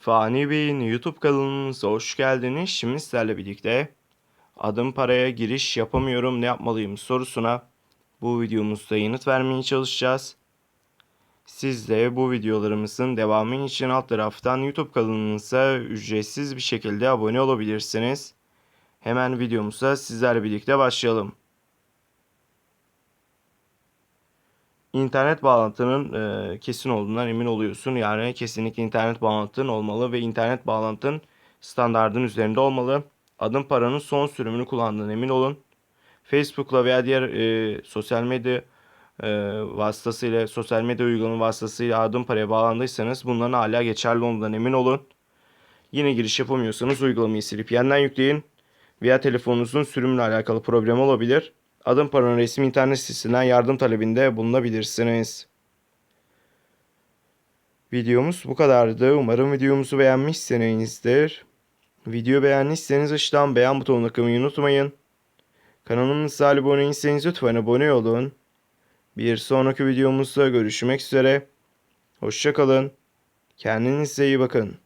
Fani Bey'in YouTube kanalımıza hoş geldiniz. Şimdi sizlerle birlikte adım paraya giriş yapamıyorum ne yapmalıyım sorusuna bu videomuzda yanıt vermeye çalışacağız. Siz de bu videolarımızın devamı için alt taraftan YouTube kanalımıza ücretsiz bir şekilde abone olabilirsiniz. Hemen videomuza sizlerle birlikte başlayalım. İnternet bağlantının e, kesin olduğundan emin oluyorsun. Yani kesinlikle internet bağlantın olmalı ve internet bağlantın standardın üzerinde olmalı. Adım paranın son sürümünü kullandığına emin olun. Facebook'la veya diğer e, sosyal medya e, vasıtasıyla, sosyal medya uygulama vasıtasıyla adım paraya bağlandıysanız bunların hala geçerli olduğundan emin olun. Yine giriş yapamıyorsanız uygulamayı silip yeniden yükleyin. Veya telefonunuzun sürümüyle alakalı problem olabilir. Adım Para'nın resmi internet sitesinden yardım talebinde bulunabilirsiniz. Videomuz bu kadardı. Umarım videomuzu beğenmişsinizdir. Video beğendiyseniz aşağıdan beğen butonuna tıklamayı unutmayın. Kanalımıza abone değilseniz lütfen abone olun. Bir sonraki videomuzda görüşmek üzere. Hoşçakalın. Kendinize iyi bakın.